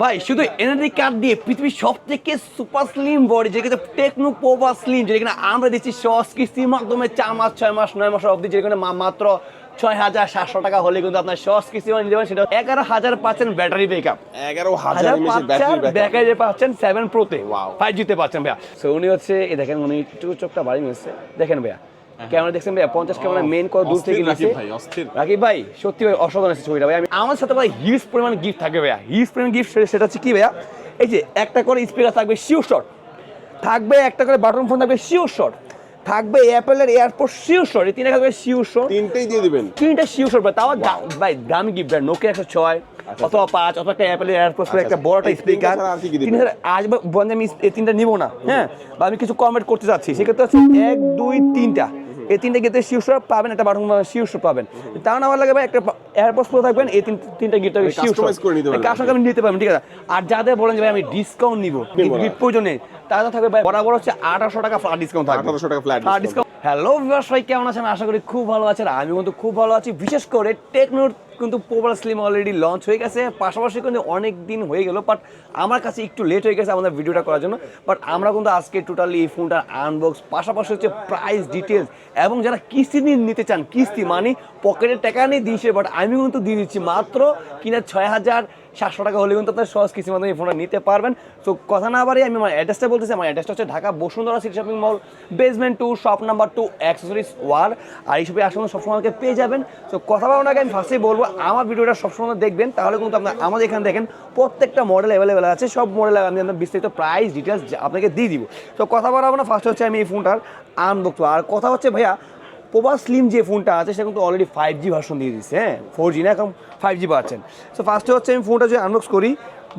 ভাই শুধু energy card দিয়ে পৃথিবীর সব থেকে সুপার স্লিম বডি যেটা টেকনো পোভা স্লিম যেখানে আমরা দিচ্ছি সস কিস্তির মাধ্যমে চার মাস ছয় মাস নয় মাস অবধি যেখানে মাত্র ছয় হাজার সাতশো টাকা হলে কিন্তু আপনার সস কিস্তি নিতে পারেন। সেটা এগারো হাজার পাচ্ছেন ব্যাটারি ব্যাক আপ এগারো হাজার ব্যাটারি ব্যাকআপ পাচ্ছেন সেভেন প্রোতে. ফাইভ জিতে পাচ্ছেন ভাইয়া। সো উনি হচ্ছে এই দেখেন উনি একটু চোখটা বাড়ি মিলছে দেখেন ভাইয়া ক্যামেরা দেখছেন ভাইয়া? পঞ্চাশ ক্যামেরা মেন কত দূর থেকে নিচ্ছে রাকিব ভাই সত্যি ভাই অসাধারণ আছে ছবিটা। ভাই আমি আমার সাথে ভাই হিউজ পরিমাণ গিফট ভাইয়া। হিউজ পরিমাণ গিফট সেটা হচ্ছে কি ভাইয়া? এই যে একটা করে স্পিকার থাকবে শিওর শট থাকবে একটা করে বাটন ফোন থাকবে শিওর শট থাকবে অ্যাপেলের এয়ারপোর্ট এই তিনটা থাকবে তিনটেই দিয়ে দিবেন। তিনটা শিওর শট তাও ভাই দামি গিফট ভাই। নোকিয়া একশো ছয় অথবা পাঁচ অথবা একটা অ্যাপেলের এয়ারপোর্ট আচ্ছা, একটা আচ্ছা। বড় একটা স্পিকার? আজ বন্ধু আমি এই তিনটা নিবো না হ্যাঁ? বা আমি কিছু কমেন্ট করতে চাচ্ছি সেক্ষেত্রে হচ্ছে এক দুই তিনটা। এই তিনটা গিফটে শীর্ষ পাবেন একটা বাটন শীর্ষ পাবেন। তাও ভালো লাগে ভাই একটা এয়ারপোর্ট প্রো থাকবেন এই তিন তিনটা গিফট শীর্ষ কাস্টমাইজ করে নিতে পারবেন। কাস্টমার আমি নিতে পারবেন ঠিক আছে? আর যাদের বলেন যে ভাই আমি ডিসকাউন্ট নিবো। গিফট প্রয়োজনে তাদের থাকবে ভাই বরাবর হচ্ছে আঠারোশো টাকা ফ্ল্যাট ডিসকাউন্ট থাকবে। 1800 টাকা ফ্ল্যাট ডিসকাউন্ট হ্যালো ভাই কেমন আছেন? আশা করি খুব ভালো আছেন আমি কিন্তু খুব ভালো আছি। বিশেষ করে টেকনোর কিন্তু পোপার স্লিম অলরেডি লঞ্চ হয়ে গেছে। পাশাপাশি কিন্তু অনেক দিন হয়ে গেল বাট আমার কাছে একটু লেট হয়ে গেছে আমাদের ভিডিওটা করার জন্য। বাট আমরা কিন্তু আজকে টোটালি এই ফোনটার আনবক্স পাশাপাশি হচ্ছে প্রাইস ডিটেলস এবং যারা কিস্তি নিতে চান, কিস্তি মানে পকেটে টাকা নিয়ে দিয়েছে বাট আমি কিন্তু দিয়ে দিচ্ছি মাত্র কিনা ছয় হাজার সাতশো টাকা হলে কিন্তু আপনার সহজ কিস্তির মাধ্যমে এই ফোনটা নিতে পারবেন। তো কথা না বাড়ি আমি আমার অ্যাড্রেসটা বলতেছি। আমার অ্যাড্রেসটা হচ্ছে Dhaka Bashundhara city shopping mall basement two shop number two accessories war আর এই এইসবে আসলে সবসময় আমাকে পেয়ে যাবেন। তো কথা বলার আগে আমি ফার্স্টেই বলব, আমার ভিডিওটা সবসময় দেখবেন। তাহলে কিন্তু আপনার আমাদের এখানে দেখেন, প্রত্যেকটা মডেল অ্যাভেলেবেল আছে। সব মডেল আমি আপনার বিস্তারিত প্রাইস ডিটেলস আপনাকে দিয়ে দিব। তো কথা বলাবো না ফার্স্ট হচ্ছে আমি এই ফোনটার আনবক্স আর কথা হচ্ছে ভাইয়া পোবা স্লিম যে ফোনটা আছে সেটা কিন্তু অলরেডি ফাইভ জি ভার্সন দিয়ে দিচ্ছে হ্যাঁ? ফোর জি না এখন ফাইভ জি পাচ্ছেন। সো ফার্স্টে হচ্ছে আমি ফোনটা যদি আনবক্স করি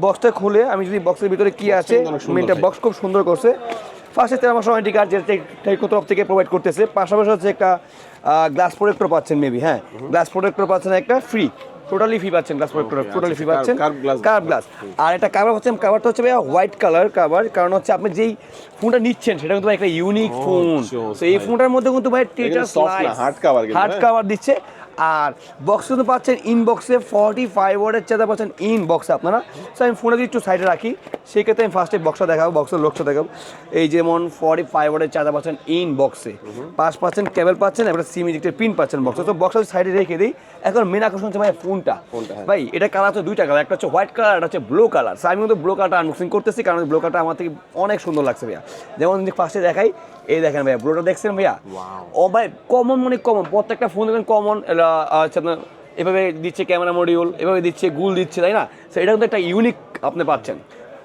বক্সটা খুলে আমি যদি বক্সের ভিতরে কী আছে মেনটা বক্স খুব সুন্দর করছে। ফার্স্টে তেরো মাস ওয়ারেন্টি কার্ড যেটা টেকো তরফ থেকে প্রোভাইড করতেছে পাশাপাশি হচ্ছে একটা গ্লাস প্রোডাক্টও পাচ্ছেন মেবি হ্যাঁ? গ্লাস প্রোডাক্টও পাচ্ছেন একটা ফ্রি টোটালি ফ্রি পাচ্ছেন গ্লাস প্রোডাক্ট টোটালি ফ্রি পাচ্ছেন? কার্ভ গ্লাস আর একটা কাভার হচ্ছে কাভারটা হচ্ছে ভাইয়া হোয়াইট কালার কাভার কারণ হচ্ছে আপনি যেই ফোনটা নিচ্ছেন সেটা কিন্তু একটা ইউনিক ফোন তো এই ফোনটার মধ্যে কিন্তু ভাই টেটার হার্ড কিন্তু, হার্ড? কাভার দিচ্ছে। আর বক্স কিন্তু পাচ্ছেন ইনবক্সে ফর্টি ফাইভ ওয়ার্ডের চাঁদা পাচ্ছেন ইনবক্সে আপনারা। সো আমি ফোনটা যদি একটু সাইডে রাখি সেই ক্ষেত্রে আমি ফার্স্টে বক্সটা দেখাবো বক্সের লোকটা দেখাবো। এই যেমন ফর্টি ফাইভ ওয়ার্ডের চাঁদা পাচ্ছেন ইন বক্সে পাঁচ পাচ্ছেন কেবল পাচ্ছেন একটা সিম ইজেক্টের পিন পাচ্ছেন বক্সে তো বক্সটা সাইডে রেখে দিই এখন মেন আকর্ষণ হচ্ছে ভাই ফোনটা ফোনটা, হ্যাঁ। ভাই এটা কালার হচ্ছে দুইটা কালার একটা হচ্ছে হোয়াইট কালার একটা হচ্ছে ব্লু কালার সো আমি কিন্তু ব্লু কালারটা আনবক্সিং করতেছি কারণ ব্লু কালারটা আমার থেকে অনেক সুন্দর লাগছে ভাইয়া। যেমন ফার্স্টে দেখাই এই দেখেন ভাইয়া ব্লুটা দেখছেন ভাইয়া? ও ভাই কমন মানে কমন প্রত্যেকটা ফোন দেখবেন কমন আপনার, এভাবে দিচ্ছে ক্যামেরা মডিউল এভাবে দিচ্ছে, গুল দিচ্ছে, তাই না? সো এটা কিন্তু একটা ইউনিক আপনি পাচ্ছেন।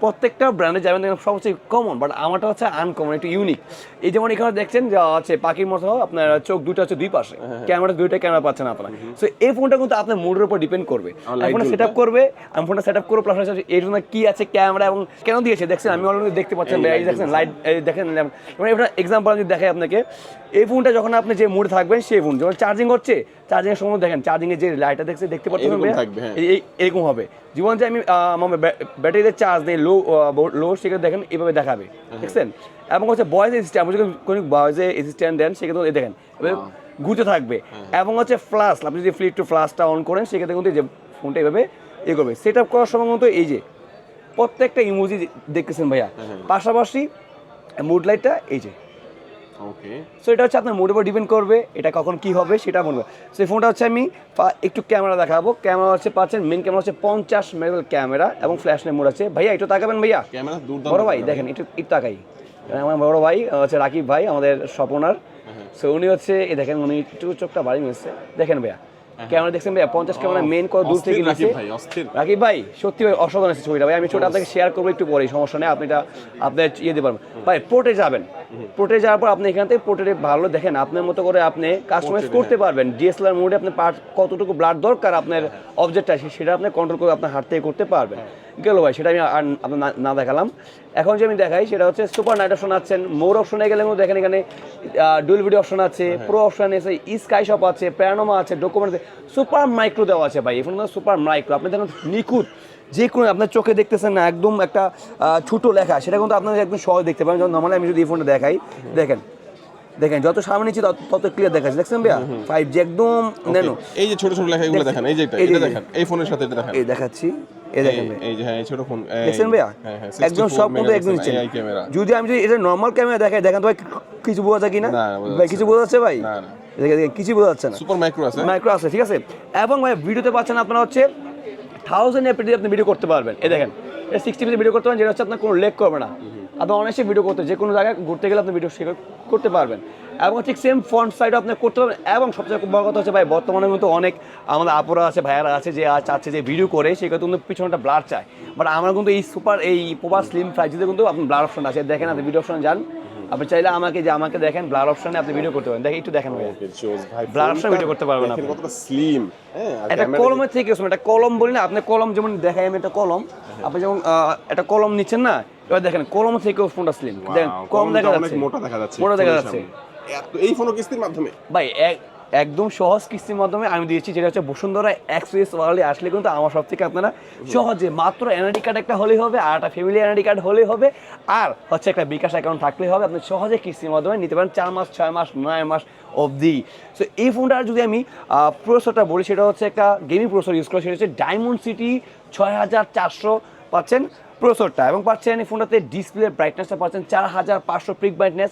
প্রত্যেকটা ব্র্যান্ডে যাবেন দেখবেন সব হচ্ছে কমন বাট আমারটা হচ্ছে আনকমন একটু ইউনিক এই যেমন এখানে দেখছেন যে হচ্ছে পাখির মতো আপনার চোখ দুটো হচ্ছে দুই পাশে ক্যামেরা দুইটা ক্যামেরা পাচ্ছেন আপনার। সো এই ফোনটা কিন্তু আপনার মুডের উপর ডিপেন্ড করবে। ফোনটা সেট আপ করবে আমি ফোনটা সেট আপ করব প্লাস এর জন্য কি আছে ক্যামেরা এবং কেন দিয়েছে? দেখছেন আমি অলরেডি দেখতে পাচ্ছেন দেখছেন লাইট দেখেন মানে এটা এক্সাম্পল আমি যদি দেখাই আপনাকে এই ফোনটা যখন আপনি যে মুড থাকবেন সেই ফোন যখন চার্জিং হচ্ছে চার্জিং এর সময় দেখেন চার্জিং এর যে লাইটটা দেখছে দেখতে পাচ্ছেন এরকম হ্যাঁ। এরকম হবে। জীবন যে আমি আমার ব্যাটারিতে চার্জ নেই লো লো সেক্ষেত্রে দেখেন এভাবে দেখাবে দেখছেন? এবং হচ্ছে বয়েজ অ্যাসিস্ট্যান্ট আপনি যদি কোনো ভয়েসে অ্যাসিস্ট্যান্ট দেন সেক্ষেত্রে এই দেখেন ঘুরতে থাকবে। এবং হচ্ছে ফ্লাশ আপনি যদি ফ্লিপ টু ফ্লাশটা অন করেন সেক্ষেত্রে কিন্তু যে ফোনটা এভাবে ইয়ে করবে। সেট আপ করার সময় কিন্তু এই যে প্রত্যেকটা ইমোজি দেখতেছেন ভাইয়া। পাশাপাশি মুড লাইটটা এই যে। ওকে সো এটা হচ্ছে আপনার মোটের উপর ডিপেন্ড করবে এটা কখন কি হবে সেটা বলবে। সো এই ফোনটা হচ্ছে আমি একটু ক্যামেরা দেখাবো। ক্যামেরা হচ্ছে পাচ্ছেন মেন ক্যামেরা হচ্ছে পঞ্চাশ মেগাপিক্সেল ক্যামেরা এবং ফ্ল্যাশ মোড আছে। ভাইয়া একটু তাকাবেন ভাইয়া। ক্যামেরা বড় ভাই দেখেন একটু একটু তাকাই। আমার বড় ভাই হচ্ছে রাকিব ভাই আমাদের স্বপনার সো উনি হচ্ছে এই দেখেন উনি একটু চোখটা বাড়ি মিলছে দেখেন ভাইয়া। ক্যামেরা দেখছেন ভাই পঞ্চাশ ক্যামেরা মেন কত দূর থেকে নিচ্ছে রাকিব ভাই সত্যি ভাই অসাধারণ আছে ছবিটা। ভাই আমি ছবিটা আপনাকে শেয়ার করব একটু পরে সমস্যা নেই আপনি এটা আপনার ইয়ে দিতে পারবেন। ভাই পোর্টে যাবেন। পোর্টে যাওয়ার পর আপনি এখান থেকে পোর্টে ভালো দেখেন আপনার মতো করে আপনি কাস্টমাইজ করতে পারবেন। ডিএসএলআর মোডে আপনি পার্ট কতটুকু ব্লাড দরকার আপনার অবজেক্টটা আছে সেটা আপনি কন্ট্রোল করে আপনার হাত থেকে করতে পারবেন। গেল ভাই সেটা আমি আর আপনার না- দেখালাম। এখন যে আমি দেখাই সেটা হচ্ছে সুপার নাইট অপশন আছেন মোর অপশনে গেলে দেখেন এখানে ডুয়েল ভিডিও অপশন আছে প্রো অপশন আছে স্কাই শপ আছে প্যানোমা আছে ডকুমেন্ট আছে সুপার মাইক্রো দেওয়া আছে ভাই এখন সুপার মাইক্রো আপনি দেখুন নিখুঁত যে কোনো আপনার চোখে দেখতেছেন না একদম একটা ছোট লেখা সেটা কিন্তু আপনারা একদম সহজ দেখতে পারেন। যেমন নর্মালি আমি যদি এই ফোনটা দেখাই দেখেন দেখেন যত সামনে নিচ্ছি তত- তত ক্লিয়ার দেখাচ্ছে। দেখছেন ভাইয়া? ফাইভ জি একদম নেনো এই যে ছোট ছোট লেখা এগুলো দেখেন এই যে এটা এই যে- এটা দেখেন এই ফোনের সাথে এটা দেখেন। এই দেখাচ্ছি। এই দেখেন এই যে হ্যাঁ ছোট ফোন দেখছেন ভাইয়া? হ্যাঁ হ্যাঁ একদম সব কিন্তু একদম নিচ্ছেন যদি আমি যদি এটা নর্মাল ক্যামেরা দেখাই দেখেন তো ভাই কিছু বোঝা যায় কি না না, ভাই কিছু বোঝা যাচ্ছে ভাই? কিছু বোঝা যাচ্ছে না। সুপার মাইক্রো আছে। মাইক্রো আছে ঠিক আছে? এবং ভাই ভিডিওতে পাচ্ছেন আপনারা হচ্ছে থাউজেন্ড এপিডি আপনি ভিডিও করতে পারবেন। এই দেখেন সিক্সটি পিতে ভিডিও করতে পারেন যেটা হচ্ছে আপনার কোনো লেক করবে না। আপনি অনায়াসে ভিডিও করতে যে কোনো জায়গায় ঘুরতে গেলে আপনি ভিডিও করতে পারবেন। এবং ঠিক সেম ফ্রন্ট সাইডও আপনি করতে পারবেন। এবং সবচেয়ে বড় কথা হচ্ছে ভাই বর্তমানে মতো অনেক আমাদের আপুরা আছে ভাইয়ারা আছে যে আজ চাচ্ছে যে ভিডিও করে সেটা কিন্তু পিছনটা ব্লার চায়। বাট আমরা কিন্তু এই সুপার এই পোপার স্লিম ফ্রাইজিতে কিন্তু আপনি ব্লার অপশন আছে। দেখেন আপনি ভিডিও অপশন যান। আপনি চাইলে আমাকে যে আমাকে দেখেন ব্লার অপশনে আপনি ভিডিও করতে পারেন। দেখেন একটু দেখেন ভাই option ফোনটা video করতে পারবেন আপনি। কতটা স্লিম হ্যাঁ একটা কলমের থেকে একটা কলম বলি না আপনি কলম যেমন দেখাই আমি একটা কলম। আপনি যেমন একটা কলম নিচ্ছেন না এবার দেখেন কলম থেকেও ফোনটা স্লিম দেখেন কলমটা দেখা যাচ্ছে। মোটা দেখা যাচ্ছে মোটা দেখা যাচ্ছে। এই ফোনও কিস্তির মাধ্যমে? ভাই, এক- একদম সহজ কিস্তির মাধ্যমে আমি দিয়েছি, যেটা হচ্ছে বসুন্ধরা এক্সপ্রেস ওয়ার্ল্ডে আসলে কিন্তু আমার সব থেকে আপনারা সহজে মাত্র এনআইডি কার্ড একটা হলেই হবে, আর একটা ফ্যামিলি এনআইডি কার্ড হলেই হবে, আর হচ্ছে একটা বিকাশ অ্যাকাউন্ট থাকলেই হবে। আপনি সহজে কিস্তির মাধ্যমে নিতে পারেন চার মাস, ছয় মাস, নয় মাস অবধি। সো এই ফোনটার যদি আমি প্রসেসরটা বলি, সেটা হচ্ছে একটা গেমিং প্রসেসর ইউজ করা, সেটা হচ্ছে ডায়মন্ড সিটি ছয় হাজার চারশো পাচ্ছেন। প্রসেসরটা এবং পাচ্ছেন এই ফোনটাতে ডিসপ্লে ব্রাইটনেসটা পাচ্ছেন চার হাজার পাঁচশো পিক ব্রাইটনেস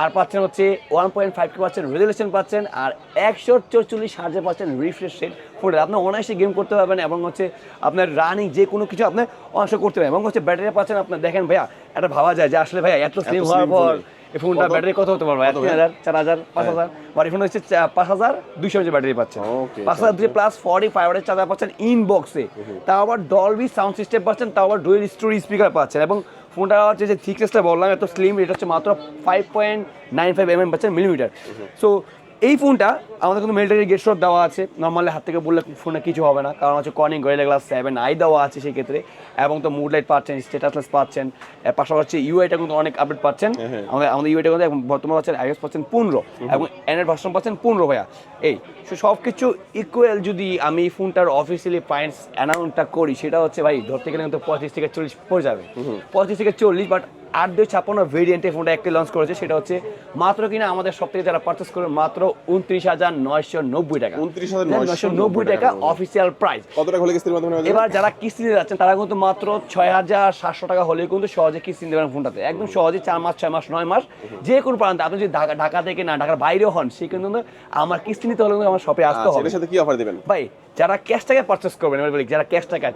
আর পাচ্ছেন হচ্ছে ওয়ান পয়েন্ট ফাইভ কে পাচ্ছেন রেজুলেশন পাচ্ছেন আর একশো চৌচল্লিশ হাজার পাচ্ছেন রিফ্রেশ রেট ফোনে আপনার অনায়াসে গেম করতে পারবেন এবং হচ্ছে আপনার রানিং যে কোনো কিছু আপনার অংশ করতে পারবেন এবং হচ্ছে ব্যাটারি পাচ্ছেন আপনার দেখেন ভাইয়া এটা ভাবা যায় যে আসলে ভাইয়া এত স্লিম হওয়ার পর। এই ফোনটা ব্যাটারি কত হতে পারবে? তিন হাজার চার হাজার পাঁচ হাজার। আর এই ফোন হচ্ছে পাঁচ হাজার দুইশো এমএচ ব্যাটারি পাচ্ছেন। পাঁচ হাজার দুই প্লাস ফর্টি ফাইভ হাজার চার্জার পাচ্ছেন ইনবক্সে তাও আবার ডলবি সাউন্ড সিস্টেম পাচ্ছেন তাও আবার ডুয়েল স্টোরি স্পিকার পাচ্ছেন। এবং ফোনটা হচ্ছে যে থিকনেসটা বললাম এত স্লিম এটা হচ্ছে মাত্র five point nine five M M পাচ্ছেন মিলিমিটার সো এই ফোনটা আমাদের কিন্তু মিলিটারি গেট শট দেওয়া আছে। নর্মালি হাত থেকে বললে ফোনে কিছু হবে না কারণ হচ্ছে Corning Gorilla glass seven I দেওয়া আছে সেই ক্ষেত্রে এবং তো মুড লাইট পাচ্ছেন স্টেটাসলেস পাচ্ছেন পাশাপাশি হচ্ছে ইউআইটা কিন্তু অনেক আপডেট পাচ্ছেন। হ্যাঁ। আমাদের আমাদের ইউআইটা কিন্তু এখন বর্তমানে পাচ্ছেন আইএস পাচ্ছেন পনেরো এবং এনএড ভার্সন পাচ্ছেন পনেরো ভাইয়া। এই সো সব কিছু ইকুয়াল যদি আমি এই ফোনটার অফিসিয়ালি পয়েন্টস অ্যানাউন্সটা করি সেটা হচ্ছে ভাই ধরতে গেলে কিন্তু পঁচিশ থেকে চল্লিশ পড়ে যাবে। পঁচিশ থেকে চল্লিশ বাট আট দুই ছাপ্পান্ন ভেরিয়েন্টে ফোনটা একটি লঞ্চ করেছে সেটা হচ্ছে মাত্র কিনা আমাদের সব থেকে যারা পারচেস করবে মাত্র উনত্রিশ হাজার নয়শো নব্বই টাকা। 29,990 টাকা। অফিসিয়াল প্রাইস কত টাকা হলে কিস্তির মাধ্যমে এবার যারা কিস্তি নিতে যাচ্ছেন তারা কিন্তু মাত্র ছয় হাজার সাতশো টাকা হলেই কিন্তু সহজে কিস্তি নিতে পারেন ফোনটাতে একদম সহজে চার মাস ছয় মাস নয় মাস যে কোনো প্রান্তে। আপনি যদি ঢাকা ঢাকা থেকে না ঢাকার বাইরেও হন সে কিন্তু আমার কিস্তি নিতে হলে কিন্তু আমার শপে আসতে আচ্ছা, হবে। সাথে কি অফার দিবেন? ভাই যারা ক্যাশ টাকা পারচেস করবেন বলি যারা ক্যাশ টাকা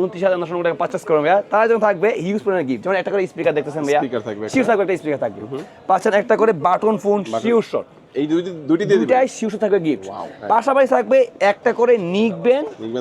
উনত্রিশ হাজার নশো টাকা পারচেস করবেন ভাইয়া তারা যখন থাকবে হিউজ পরিমাণে গিফট যেমন একটা করে স্পিকার দেখতেছেন ভাইয়া। Speaker থাকবে একটা। শিউর থাকবে একটা স্পিকার থাকবে। পাচ্ছেন একটা করে বাটন ফোন শিউর শট এই দুইটি দুইটি দিয়ে দুটাই শিউর থাকবে গিফট হ্যাঁ। পাশাপাশি থাকবে একটা করে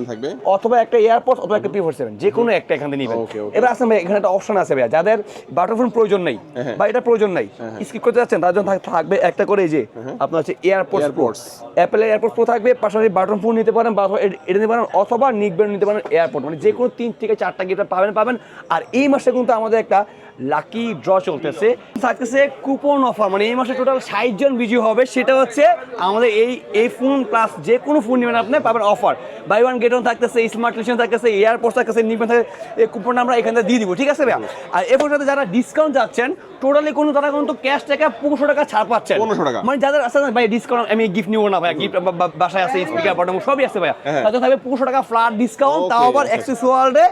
থাকবে? অথবা একটা এয়ারপোর্ট অথবা একটা সেভেন যে কোনো একটা এখান থেকে নিবেন. এবার আসেন ভাই এখানে একটা অপশন আছে যাদের বাটনফোন প্রয়োজন নেই হ্যাঁ। বা এটা প্রয়োজন নেই স্কিপ করতে যাচ্ছেন তার জন্য থাকবে একটা করে এই যে আপনার হচ্ছে এয়ারপোর্ট Airpods. অ্যাপেলের এয়ারপোর্ট প্রো থাকবে পাশাপাশি বাটন ফোন নিতে পারেন বা অথবা এটা নিতে পারেন অথবা নিকবেন নিতে পারেন এয়ারপোর্ট মানে যে কোনো তিন থেকে চারটা গিফট পাবেন পাবেন। আর এই মাসে কিন্তু আমাদের একটা লাকি ড্র চলতেছে। থাকতেছে কুপন অফার মানে এই মাসে টোটাল ষাট জন বিজয়ী হবে। সেটা হচ্ছে আমাদের এই এই ফোন প্লাস যে কোনো ফোন নেবেন আপনি পাবেন offer buy one get one থাকতেছে স্মার্ট টেলিভিশন থাকতেছে এয়ারপোর্ট থাকতেছে নিবেন থাকে এই কুপনটা আমরা এখানে দিয়ে দিব ঠিক আছে ভাইয়া? আর এরপর সাথে যারা ডিসকাউন্ট যাচ্ছেন টোটালি কোনো তারা কিন্তু ক্যাশ টাকা পনেরোশো টাকা ছাড় পাচ্ছেন। 1500 টাকা। মানে যাদের আছে ভাই ডিসকাউন্ট আমি গিফট নিবো না ভাই গিফট বাসায় আছে স্পিকার বাটন সবই আছে ভাইয়া। হ্যাঁ। তাদের থাকবে পনেরোশো টাকা ফ্ল্যাট ডিসকাউন্ট তাও আবার। অ্যাক্সেস ওয়ার্ল্ডে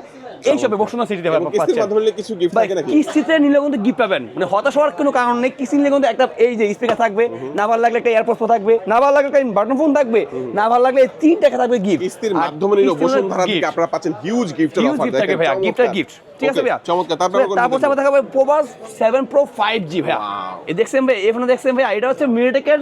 কিছু গিফট থাকে নাকি? কিস্তিতে নিলে কিন্তু গিফট পাবেন। মানে হতাশ হওয়ার কোনো কারণ নেই। কিস্তি নিলে কিন্তু একটা এই যে স্পিকার থাকবে না ভালো লাগলে একটা এয়ারপোর্ট থাকবে না ভালো লাগলে একটা বাটন ফোন থাকবে না ভালো লাগলে তিন টাকা থাকবে গিফট কিস্তির মাধ্যমে নিলে বসুন্ধরা থেকে আপনারা পাচ্ছেন হিউজ হিউজ অফার গিফট থাকে ভাইয়া গিফট গিফট ঠিক আছে ভাইয়া? চমৎকার। তারপর তারপর তারপর দেখাবে প্রবাস সেভেন প্রো ফাইভ জি ভাইয়া। এই দেখছেন ভাই এই ফোনে দেখছেন ভাইয়া এটা হচ্ছে মিনিটেকের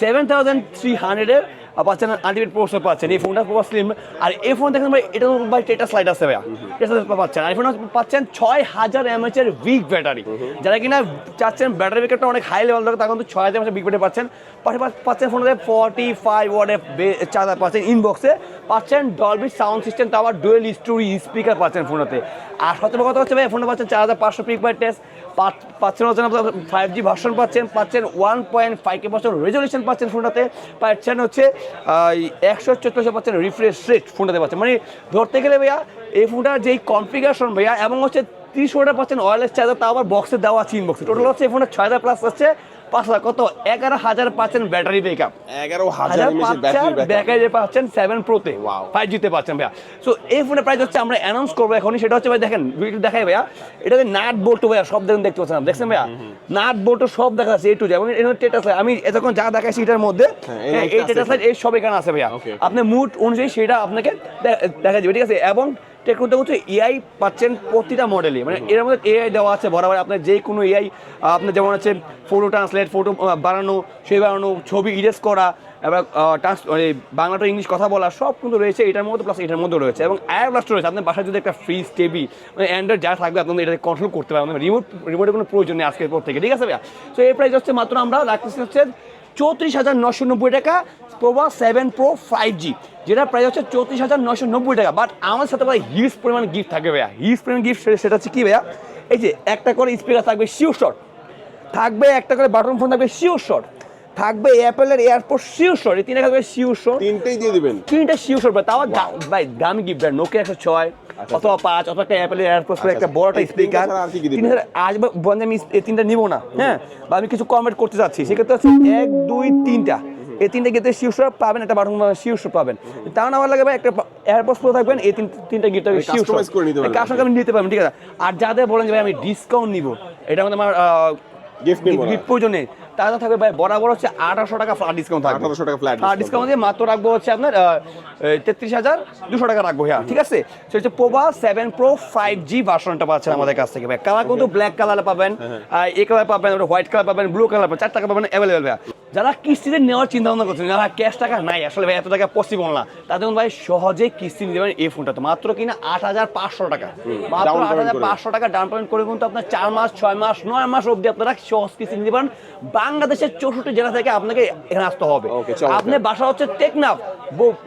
সেভেন থাউজেন্ড থ্রি হান্ড্রেডের পাচ্ছেন আলটিমেট প্রসেসর পাচ্ছেন। এই ফোনটা প্রবাস স্লিম আর এই ফোন দেখেন ভাই এটা ভাই টেটা স্লাইড আছে ভাইয়া। টেটা পাচ্ছেন। আর ফোন পাচ্ছেন ছয় হাজার এমএচ এর উইক ব্যাটারি যারা কিনা চাচ্ছেন ব্যাটারি ব্যাকআপটা অনেক হাই লেভেল থাকে তারা কিন্তু ছয় হাজার এমএচ বিগ ব্যাটারি পাচ্ছেন। পাশাপাশি পাচ্ছেন ফোনে ফর্টি ফাইভ ওয়ার্ডের চার্জার পাচ্ছেন ইনবক্সে পাচ্ছেন ডলবি সাউন্ড সিস্টেম আবার ডুয়েল স্টোরি স্পিকার পাচ্ছেন ফোনতে আর সতেরো কথা হচ্ছে ভাই ফোনে পাচ্ছেন চার হাজার পাঁচশো পিক বাই টেস্ট পাচ্ছেন হচ্ছেন ফাইভ জি ভার্সন পাচ্ছেন পাচ্ছেন ওয়ান পয়েন্ট ফাইভ কে পাচ্ছেন রেজলিউশন পাচ্ছেন ফোনটাতে। পাচ্ছেন হচ্ছে একশো চল্লিশে পাচ্ছেন রিফ্রেশ রেট ফোনটাতে পাচ্ছেন। মানে ধরতে গেলে ভাইয়া, এই ফোনটার যেই কনফিগারেশন ভাইয়া, এবং হচ্ছে তিরিশ ওয়াটার পাচ্ছেন ওয়ারলেস চার্জার তাও আবার বক্সে দেওয়া আছে ইনবক্সে টোটাল হচ্ছে এই ফোনটা ছয় হাজার প্লাস হচ্ছে পাঁচ হাজার কত? এগারো হাজার পাচ্ছেন ব্যাটারি ব্যাকআপ এগারো হাজার পাচ্ছেন ব্যাটারি সেভেন প্রোতে ফাইভ জিতে পাচ্ছেন ভাইয়া। সো এই ফোনের প্রাইস হচ্ছে আমরা অ্যানাউন্স করব এখনই। সেটা হচ্ছে ভাই দেখেন ভিডিও দেখাই ভাইয়া। এটাতে নাট বোল্ট ভাইয়া সব দেখেন দেখতে পাচ্ছেন দেখছেন ভাইয়া? নাট বোল্ট সব দেখা যাচ্ছে এই টু যেমন এটা টেটাস আমি এতক্ষণ যা দেখাচ্ছি এটার মধ্যে হ্যাঁ, এই হ্যাঁ, এই টেটাস এই সব এখানে আছে ভাইয়া. আপনি মুড অনুযায়ী সেটা আপনাকে দেখা যাবে ঠিক আছে? এবং টেকনোতে হচ্ছে এআই পাচ্ছেন প্রতিটা মডেলই মানে এর মধ্যে এআই দেওয়া আছে বরাবর। আপনার যে কোনো এআই আপনার যেমন হচ্ছে ফটো ট্রান্সলেট ফটো বানানো, সেই বানানো, ছবি ইরেজ করা, এবার ট্রান্স বাংলা টু ইংলিশ কথা বলা, সব কিন্তু রয়েছে এটার মধ্যে প্লাস এটার মধ্যে রয়েছে। এবং এয়ার ব্লাস্ট রয়েছে। আপনার বাসায় যদি একটা ফ্রিজ টেবি মানে অ্যান্ড্রয়েড যা থাকবে, আপনাদের এটা কন্ট্রোল করতে পারবেন রিমোট রিমোটের কোনো প্রয়োজন নেই আজকের পর থেকে। ঠিক আছে ভাইয়া? তো এই প্রাইস হচ্ছে মাত্র আমরা রাখতেছি হচ্ছে চৌত্রিশ হাজার নশো নব্বই টাকা। Pova seven pro five G যেটা প্রাইস হচ্ছে চৌত্রিশ হাজার নশো নব্বই টাকা। বাট আমার সাথে ভাই হিউজ পরিমাণ গিফট থাকবে ভাইয়া। হিউজ পরিমাণ গিফট সেটা হচ্ছে কি ভাইয়া? এই যে একটা করে স্পিকার থাকবে শিওর শট থাকবে একটা করে বাটন ফোন থাকবে শিওর শট থাকবে অ্যাপেলের এয়ারপোর্ট শিওর শট এই তিনটা থাকবে শিওর শট তিনটেই দিয়ে দিবেন। তিনটা শট তাও ভাই দামি গিফট ভাই। নোকিয়া একশো ছয় অথবা পাঁচ অথবা একটা অ্যাপেলের এয়ারপোর্ট আচ্ছা, একটা আচ্ছা। এই তিনটা স্পিকার? আজ বন্ধু আমি এই তিনটা নিবো না হ্যাঁ? বা আমি কিছু কমেন্ট করতে চাচ্ছি। সেক্ষেত্রে হচ্ছে এক দুই তিনটা। এই তিনটা গেতে শিওর পাবেন একটা বাটন শিওর পাবেন। তাও না আমার লাগে ভাই একটা এয়ারপোর্ট প্রো থাকবেন এই তিন তিনটা গিফট থাকবে শিওর customize করে নিতে পারবেন। নিতে পারবেন ঠিক আছে? আর যাদের বলেন যে ভাই আমি ডিসকাউন্ট নিব এটা আমাদের আমার Gift নিবো না। গিফট প্রয়োজন নেই। তাহলে থাকবে ভাই বরাবর হচ্ছে আঠারোশো টাকা ফ্ল্যাট ডিসকাউন্ট থাকবে। 1800 টাকা flat আর ডিসকাউন্ট দিয়ে মাত্র রাখব হচ্ছে আপনার তেত্রিশ হাজার দুশো টাকা রাখব হ্যাঁ ঠিক আছে? সেটা হচ্ছে Pova seven pro five G ভার্সনটা পাচ্ছেন আমাদের কাছ থেকে ভাই কালার কিন্তু ব্ল্যাক কালার পাবেন এই কালার পাবেন হোয়াইট কালার পাবেন ব্লু কালার পাবেন চার টাকা পাবেন অ্যাভেলেবেল ভাই যারা কিস্তিতে নেওয়ার চিন্তা ভাবনা করছেন যারা ক্যাশ টাকা নাই আসলে ভাই এত টাকা পসিবল না তাদের ভাই সহজে কিস্তি নিতে পারেন এই ফোনটা তো মাত্র কিনা আট হাজার পাঁচশো টাকা। মাত্র আট হাজার পাঁচশো টাকা ডাউন পেমেন্ট করে কিন্তু আপনার চার মাস ছয় মাস নয় মাস অবধি আপনারা সহজ কিস্তি নিতে পারেন। বাংলাদেশের চৌষট্টি জেলা থেকে আপনাকে এখানে আসতে হবে আপনি বাসা হচ্ছে টেকনাফ।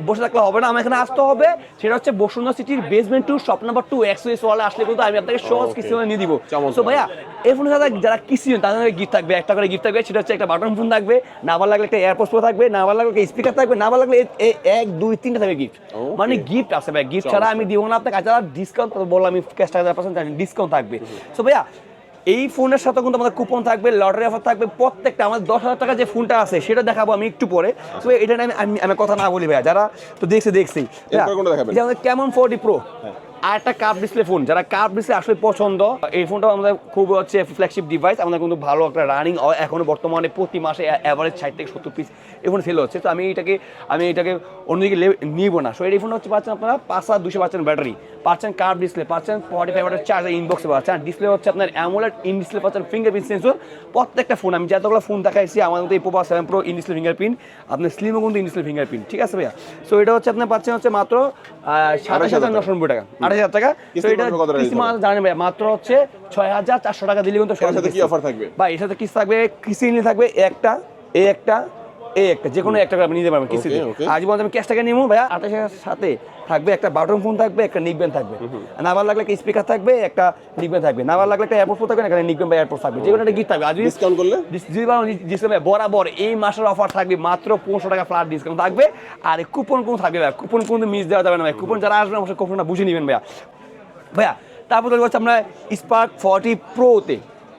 বসে থাকলে হবে না আমার এখানে আসতে হবে সেটা হচ্ছে বসুন্ধরা সিটির basement two shop number two X ওয়েস ওয়ালে আসলে কিন্তু আমি আপনাকে সহজ. কিস্তি নিয়ে দিব। সো ভাইয়া এই ফোনের সাথে যারা কিস্তি নেন তাদের গিফট থাকবে একটা করে গিফট থাকবে সেটা হচ্ছে একটা বাটন ফোন থাকবে না ভালো লাগলে একটা এয়ারপোর্ট প্রো থাকবে না ভালো লাগলে স্পিকার থাকবে না ভালো লাগলে এক দুই তিনটা থাকবে গিফট. মানে গিফট আছে ভাই গিফট ছাড়া আমি দিব না আপনাকে যারা ডিসকাউন্ট বললাম আমি ক্যাশ টাকা পার্সেন্ট ডিসকাউন্ট থাকবে সো ভাইয়া এই ফোনের সাথে কিন্তু আমাদের কুপন থাকবে লটারি অফার থাকবে প্রত্যেকটা আমাদের দশ হাজার টাকা যে ফোনটা আছে সেটা দেখাবো আমি একটু পরে। তো এটা আমি আমি কথা না বলি ভাইয়া যারা তো দেখছি দেখছি। দেখাবেন? কেমন ফোর্টি প্রো আর একটা কাপ ডিসপ্লে ফোন যারা কাপ ডিসপ্লে আসলে পছন্দ এই ফোনটা আমাদের খুব হচ্ছে ফ্ল্যাগশিপ ডিভাইস আমাদের কিন্তু ভালো একটা রানিং এখনও বর্তমানে প্রতি মাসে অ্যাভারেজ ষাট থেকে সত্তর পিস এই ফোন সেল হচ্ছে। তো আমি এটাকে আমি এটাকে অন্যদিকে নিব না। সো এই ফোনটা হচ্ছে পাচ্ছেন আপনারা পাঁচ হাজার দুশো পাচ্ছেন ব্যাটারি পাচ্ছেন কার্ভ ডিসপ্লে পাচ্ছেন ফর্টি ফাইভ ওয়াটের চার্জার ইনবক্সে পাচ্ছেন। আর ডিসপ্লে হচ্ছে আপনার অ্যামোলেড ইন ডিসপ্লে পাচ্ছেন ফিঙ্গারপ্রিন্ট সেন্সর প্রত্যেকটা ফোন আমি যতগুলো ফোন দেখাইছি আমাদের মধ্যে এই Pova seven pro in display fingerprint আপনার স্লিমও কিন্তু ইন ডিসপ্লে ফিঙ্গারপ্রিন্ট ঠিক আছে ভাইয়া? সো এটা হচ্ছে আপনার পাচ্ছেন হচ্ছে মাত্র সাতাশ হাজার নশো নব্বই টাকা। আঠাশ হাজার টাকা। তো এটা মাত্র কিস্তি জানেন ভাই মাত্র হচ্ছে ছয় হাজার চারশো টাকা দিলে কিন্তু সাথে কি অফার থাকবে? বা এর সাথে কিস্তি থাকবে কিস্তি থাকবে একটা এই একটা এই একটা যে কোনো একটা আপনি নিতে পারবেন কিস্তিতে. আজ বলতে আমি ক্যাশ টাকা নিবো ভাইয়া। আঠাশ সাথে থাকবে একটা বাটন ফোন থাকবে একটা নিকবেন থাকবে। না ভালো লাগলে একটা স্পিকার থাকবে একটা নিকবেন থাকবে। না ভালো লাগলে একটা এয়ারপোর্ট থাকবে একটা নিকবেন বা এয়ারপোর্ট থাকবে। যে কোনো একটা গিফট থাকবে। আজ ডিসকাউন্ট করলে? ডিসকাউন্ট বরাবর এই মাসের অফার থাকবে মাত্র পনেরোশো টাকা ফ্ল্যাট ডিসকাউন্ট থাকবে। আর কুপন কোন থাকবে ভাই কুপন কিন্তু মিস দেওয়া যাবে না ভাই কুপন যারা আসবে অবশ্যই কুপনটা বুঝে নেবেন ভাইয়া। ভাইয়া তারপর যাচ্ছে আমরা স্পার্ক ফর্টি প্রোতে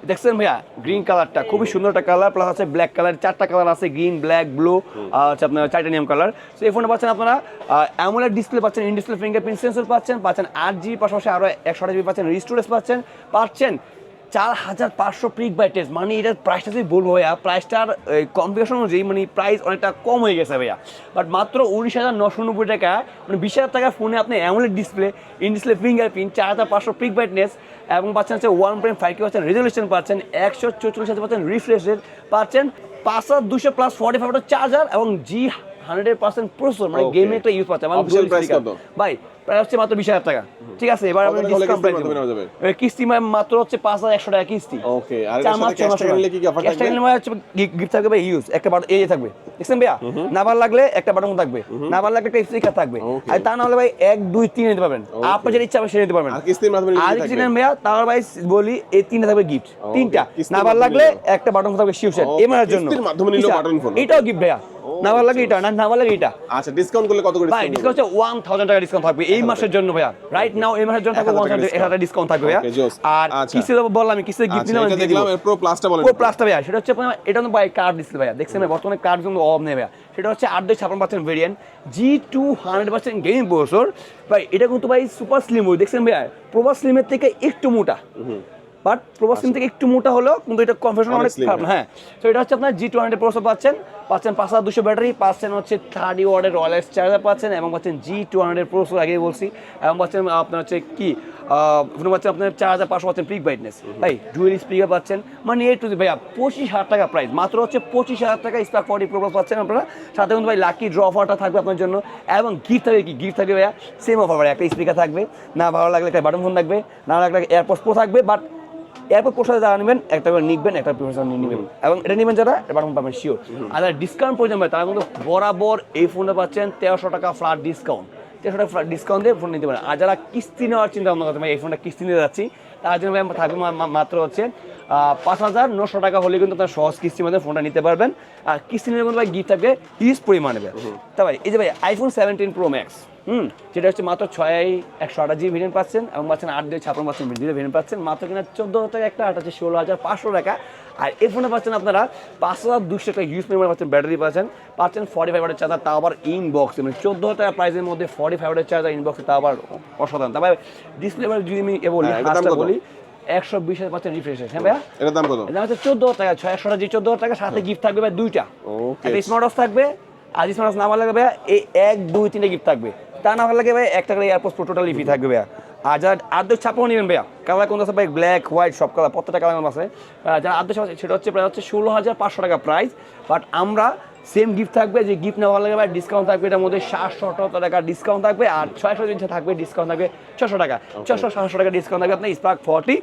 দেখছেন ভাইয়া? গ্রিন কালারটা খুবই সুন্দর একটা কালার প্লাস আছে ব্ল্যাক কালার চারটা কালার আছে গ্রিন ব্ল্যাক ব্লু হচ্ছে আপনার টাইটানিয়াম কালার সো এই ফোনটা পাচ্ছেন আপনারা অ্যামোলেড ডিসপ্লে পাচ্ছেন ইন ডিসপ্লে ফিঙ্গারপ্রিন্ট সেন্সর পাচ্ছেন পাচ্ছেন আট জি পাশাপাশি আরও একশো জিবি পাচ্ছেন রিস্টোরেজ পাচ্ছেন পাচ্ছেন চার হাজার পাঁচশো প্রিক বাই টেস্ট মানে এটার প্রাইসটা যদি বলব ভাইয়া প্রাইসটার কম্পিটিশন অনুযায়ী মানে প্রাইস অনেকটা কম হয়ে গেছে ভাইয়া। বাট মাত্র উনিশ হাজার নশো নব্বই টাকা মানে বিশ হাজার টাকা ফোনে আপনি AMOLED display in display fingerprint চার হাজার পাঁচশো প্রিক ব্রাইটনেস এবং পাচ্ছেন হচ্ছে ওয়ান পয়েন্ট ফাইভ কে পাচ্ছেন রেজলিউশন পাচ্ছেন একশো চৌচল্লিশ হাজার পাচ্ছেন রিফ্রেশ রেট পাচ্ছেন পাঁচ হাজার দুশো প্লাস ফর্টি ফাইভ চার্জার এবং জি হান্ড্রেড পার্সেন্ট প্রসেসর মানে. গেমে একটা ইউজ পাচ্ছে। মানে? ভাই প্রায় হচ্ছে মাত্র বিশ হাজার টাকা। ঠিক আছে এবার আমি ডিসকাউন্ট প্রাইস? এবার কিস্তি মা- মাত্র হচ্ছে পাঁচ হাজার একশো টাকা কিস্তি। ওকে আর ক্যাশ টাকা নিলে কি অফার ক্যাশ টাকা নিলে হচ্ছে গিফট থাকবে ইউজ একটা এই থাকবে। দেখছেন ভাইয়া? নাম্বার লাগলে একটা বাটন থাকবে। না ভালো লাগলে একটা স্পিকার থাকবে। আর তা না হলে ভাই এক দুই তিন নিতে পারবেন। আপনার যেটা ইচ্ছা সেটা নিতে পারবেন। আর কিছু নেন ভাইয়া তাহলে ভাই বলি এই তিনটা থাকবে গিফট তিনটা। কিস্তির না ভালো মাধ্যমে লাগলে একটা বাটন থাকবে Okay, এমআর জন্য। এটাও গিফট ভাইয়া। লাগে এটা না লাগে এটা। আচ্ছা ডিসকাউন্ট করলে কত করে ভাই ডিসকাউন্ট হচ্ছে ওয়ান থাউজেন্ড টাকা ডিসকাউন্ট থাকবে এই মাসের জন্য ভাইয়া। রাইট নাও এই মাসের জন্য থাকবে 1000 টাকা ডিসকাউন্ট থাকবে ভাইয়া। আর আচ্ছা। কিসে বললাম আমি কিসে গিফট আচ্ছা নিলাম দেখলাম প্রো প্লাসটা বলেন। প্রো প্লাসটা ভাইয়া সেটা হচ্ছে এটা তো ভাই কার্ড ডিসপ্লে ভাইয়া। দেখছেন বর্তমানে কার্ড কিন্তু অফ নেই ভাইয়া। সেটা হচ্ছে আট দুই ছাপ্পান্ন percent variant G two hundred percent gaming processor ভাই এটা কিন্তু ভাই সুপার স্লিম দেখছেন ভাইয়া? প্রোভা স্লিমের থেকে একটু মোটা। বাট প্রোভা স্লিম থেকে একটু মোটা হলেও কিন্তু এটা কনফিউশন অনেক খারাপ। হ্যাঁ। তো এটা হচ্ছে আপনার জি টু হান্ড্রেড প্রসেসর পাচ্ছেন। পাচ্ছেন পাঁচ হাজার দুশো ব্যাটারি পাচ্ছেন হচ্ছে থার্টি ওয়ার্ডের রয়্যাল চার্জার পাচ্ছেন এবং পাচ্ছেন জি টু হান্ড্রেড প্রসেসর আগেই বলছি। এবং পাচ্ছেন আপনার হচ্ছে কি শুনে পাচ্ছেন আপনার চার হাজার পাঁচশো পাচ্ছেন পিক ব্রাইটনেস ভাই ডুয়েল স্পিকার পাচ্ছেন। মানে এ টু ভাইয়া পঁচিশ হাজার টাকা প্রাইস মাত্র হচ্ছে পঁচিশ হাজার টাকা স্পার্ক ফর্টি প্রো পাচ্ছেন আপনারা। সাথে কিন্তু ভাই লাকি ড্র অফারটা থাকবে আপনার জন্য। এবং গিফট থাকবে কি? গিফট থাকবে ভাইয়া সেম অফার একটা স্পিকার থাকবে। না ভালো লাগলে একটা বাটন ফোন থাকবে। না লাগলে এয়ারপোর্ট প্রো থাকবে। বাট এয়ারপোর্ট প্রসাদে যারা নেবেন একটা করে নিবেন একটা প্রিপারেশন নিয়ে নেবেন। এবং এটা নেবেন যারা এবার পাবেন শিওর আর যারা ডিসকাউন্ট প্রয়োজন হয় তারা কিন্তু বরাবর এই ফোনটা পাচ্ছেন তেরোশো টাকা ফ্ল্যাট ডিসকাউন্ট তেরোশো টাকা ফ্ল্যাট ডিসকাউন্ট দিয়ে ফোন নিতে পারেন। আর যারা কিস্তি নেওয়ার চিন্তা ভাবনা করতে এই ফোনটা কিস্তি নিতে যাচ্ছি তার জন্য ভাই থাকবে মাত্র হচ্ছে পাঁচ হাজার নশো টাকা হলে কিন্তু আপনার সহজ কিস্তির মধ্যে ফোনটা নিতে পারবেন। আর কিস্তি নিলে কিন্তু ভাই গিফট থাকবে হিউজ পরিমাণে ভাই। তা ভাই এই যে ভাই আইফোন সেভেন্টিন প্রো ম্যাক্স হুম যেটা হচ্ছে মাত্র ছয় একশো আঠাশ জিবি ভেরিয়েন্ট পাচ্ছেন এবং পাচ্ছেন আট দুই ছাপ্পান্ন পাচ্ছেন দুটো ভেরিয়েন্ট পাচ্ছেন। মাত্র কিনা চোদ্দ হাজার একটা আট হচ্ছে ষোলো হাজার পাঁচশো টাকা। আর এই ফোনে পাচ্ছেন আপনারা পাঁচ হাজার দুশো টাকা ইউজ পরিমাণ পাচ্ছেন ব্যাটারি পাচ্ছেন। পাচ্ছেন ফর্টি ফাইভ হাজার চার্জার তাও আবার ইনবক্স মানে চোদ্দ হাজার টাকা প্রাইসের মধ্যে ফর্টি ফাইভ হাজার চার্জার ইনবক্সে তাও আবার অসাধারণ। তারপরে ডিসপ্লে যদি আমি এ বলি হ্যাঁ? বলি একশো বিশ হাজার পাচ্ছেন রিফ্রেশ হ্যাঁ ভাইয়া? এটার দাম কত? এটা হচ্ছে চোদ্দ হাজার টাকা ছয় একশো জি চোদ্দ হাজার টাকা সাথে গিফট থাকবে ভাই দুইটা। স্মার্ট ওয়াচ থাকবে আর স্মার্ট ওয়াচ না ভালো লাগে ভাইয়া এই এক দুই তিনটে গিফট থাকবে। তা না ভালো লাগে ভাই একটা করে এয়ারপোর্ট প্রো টোটালি ফ্রি থাকবে ভাইয়া। আর যারা আর্ধেক ছাপাও নেবেন ভাইয়া কালার কোন আছে ভাই? ব্ল্যাক হোয়াইট সব কালার প্রত্যেকটা কালার আছে। যারা আর্ধেক ছাপা সেটা হচ্ছে প্রায় হচ্ছে ষোলো হাজার পাঁচশো টাকা প্রাইস বাট আমরা সেম গিফট থাকবে যে গিফট নেওয়া ভালো লাগে ভাই ডিসকাউন্ট থাকবে এটার মধ্যে সাতশো আটাত্তর টাকা ডিসকাউন্ট থাকবে আর ছয়শো জিনিস থাকবে ডিসকাউন্ট থাকবে ছশো টাকা। ছশো সাতশো টাকা ডিসকাউন্ট থাকবে আপনার স্পার্ক ফর্টি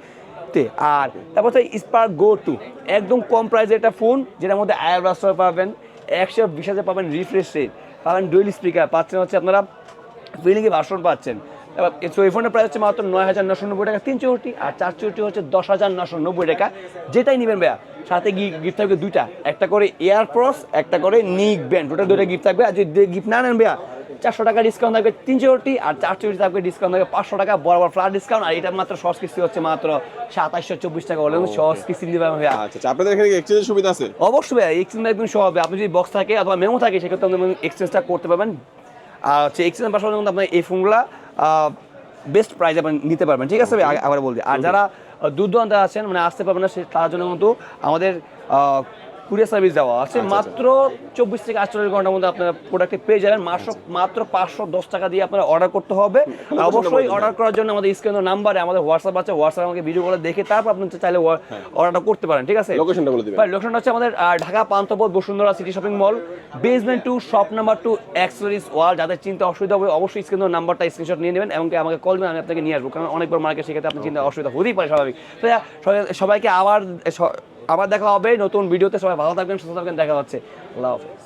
তে। আর তারপর হচ্ছে স্পার্ক গো টু একদম কম প্রাইসে একটা ফোন যেটার মধ্যে আয়ার ব্রাস্টার পাবেন একশো বিশ হাজার পাবেন রিফ্রেশ রেট পাবেন ডুয়েল স্পিকার পাচ্ছেন হচ্ছে আপনারা ফিলিংয়ে ভাষণ পাচ্ছেন। এবার এই ফোনের প্রাইস হচ্ছে মাত্র নয় হাজার নশো নব্বই টাকা তিন চৌটি আর চার চৌটি হচ্ছে দশ হাজার নশো নব্বই টাকা। যেটাই নেবেন ভাইয়া সাথে গিফট থাকবে দুইটা একটা করে এয়ার প্রস একটা করে নিক ব্যান্ড ওটা দুটো গিফট থাকবে। আর যদি গিফট না নেন ভাইয়া চারশো টাকা ডিসকাউন্ট থাকবে তিন চৌটি আর চার চৌটি থাকবে ডিসকাউন্ট থাকবে পাঁচশো টাকা বরাবর ফ্ল্যাট ডিসকাউন্ট আর এটা মাত্র সহজ কিস্তি হচ্ছে মাত্র সাতাশশো চব্বিশ টাকা বলে। সহজ কিস্তি দিতে পারবেন ভাইয়া। আচ্ছা আচ্ছা, আপনাদের এখানে এক্সচেঞ্জের সুবিধা আছে? অবশ্যই ভাইয়া এক্সচেঞ্জ একদম সব হবে আপনি যদি বক্স থাকে অথবা মেমো থাকে সেক্ষেত্রে আপনি এক্সচেঞ্জটা করতে পারবেন। হচ্ছে এক্সচেঞ্জ পাশাপাশি কিন্তু আপনার এই ফোনগুলা বেস্ট প্রাইস আপনি নিতে পারবেন। ঠিক আছে আবার বলছি। আর যারা দুর্দান্ত দূর দূরান্তে আছেন মানে আসতে পারবেন না সে তার জন্য কিন্তু আমাদের কুরিয়ার সার্ভিস দেওয়া আছে আচ্ছা, মাত্র চব্বিশ থেকে আটচল্লিশ ঘণ্টার মধ্যে আপনারা প্রোডাক্টে পেয়ে যাবেন। মাত্র মাত্র পাঁচশো দশ টাকা দিয়ে আপনারা অর্ডার করতে হবে। অবশ্যই অর্ডার করার জন্য আমাদের স্ক্রিনের নাম্বারে আমাদের হোয়াটসঅ্যাপ আছে। হোয়াটসঅ্যাপ আমাকে ভিডিও করে দেখে তারপর আপনি চাইলে অর্ডারটা করতে পারেন ঠিক আছে? লোকেশনটা বলে দিবেন। লোকেশনটা হচ্ছে আমাদের Dhaka Panthapath Bashundhara city shopping mall basement two shop number two accessories wall যাদের চিন্তা অসুবিধা হবে অবশ্যই স্ক্রিনের নাম্বারটা স্ক্রিনশট নিয়ে নেবেন এবং আমাকে কল দিন আমি আপনাকে নিয়ে আসব। কারণ অনেকবার মার্কেট সেক্ষেত্রে আপনার চিন্তা অসুবিধা হতেই পারে স্বাভাবিক। তো সবাইকে আবার আবার দেখা হবে নতুন ভিডিওতে। সবাই ভালো থাকবেন সুস্থ থাকবেন দেখা হচ্ছে। আল্লাহ হাফেজ।